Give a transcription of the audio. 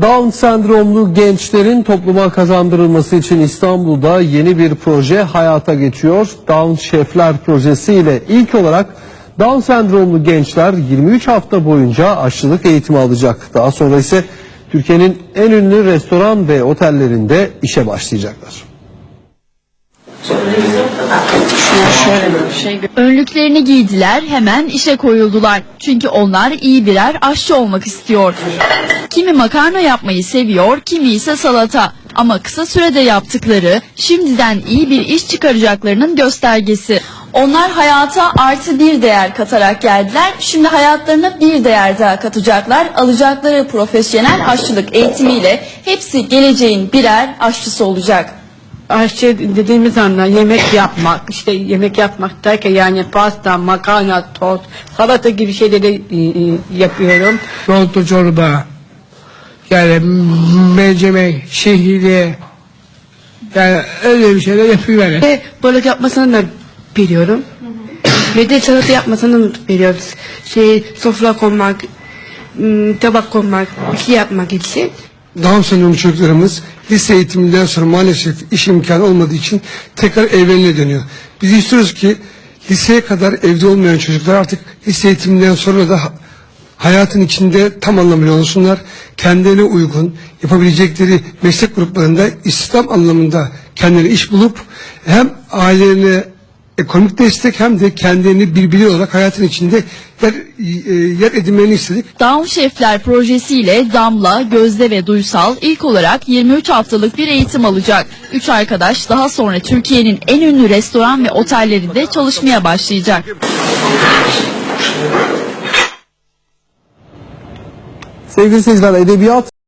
Down sendromlu gençlerin topluma kazandırılması için İstanbul'da yeni bir proje hayata geçiyor. Down Şefler Projesi ile ilk olarak Down sendromlu gençler 23 hafta boyunca aşçılık eğitimi alacak. Daha sonra ise Türkiye'nin en ünlü restoran ve otellerinde işe başlayacaklar. Önlüklerini giydiler hemen işe koyuldular. Çünkü onlar iyi birer aşçı olmak istiyor. Kimi makarna yapmayı seviyor, kimi ise salata. Ama kısa sürede yaptıkları şimdiden iyi bir iş çıkaracaklarının göstergesi. Onlar hayata artı bir değer katarak geldiler. Şimdi hayatlarına bir değer daha katacaklar. Alacakları profesyonel aşçılık eğitimiyle hepsi geleceğin birer aşçısı olacak. Aşçı dediğimiz anda yemek yapmak, işte yemek yapmak derken yani pasta, makarna, tost, salata gibi şeyleri e, e, yapıyorum. yoğurtlu çorba, yani mercimek, şehriye, yani öyle bir şeyler yapıyor yani. Ve balık yapmasını da biliyorum. Ve de salata yapmasını da biliyoruz. Şey, sofra konmak, tabak konmak, bir şey yapmak için. Down sendromu çocuklarımız lise eğitiminden sonra maalesef iş imkanı olmadığı için tekrar evlerine dönüyor. Biz istiyoruz ki liseye kadar evde olmayan çocuklar artık lise eğitiminden sonra da ha- hayatın içinde tam anlamıyla olsunlar. Kendilerine uygun yapabilecekleri meslek gruplarında İslam anlamında kendilerine iş bulup hem ailelerine ekonomik destek hem de kendilerini birbiri olarak hayatın içinde yer, e, yer edinmelerini istedik. Down Şefler projesiyle Damla, Gözde ve Duysal ilk olarak 23 haftalık bir eğitim alacak. Üç arkadaş daha sonra Türkiye'nin en ünlü restoran ve otellerinde çalışmaya başlayacak. Sevgili seyirciler edebiyat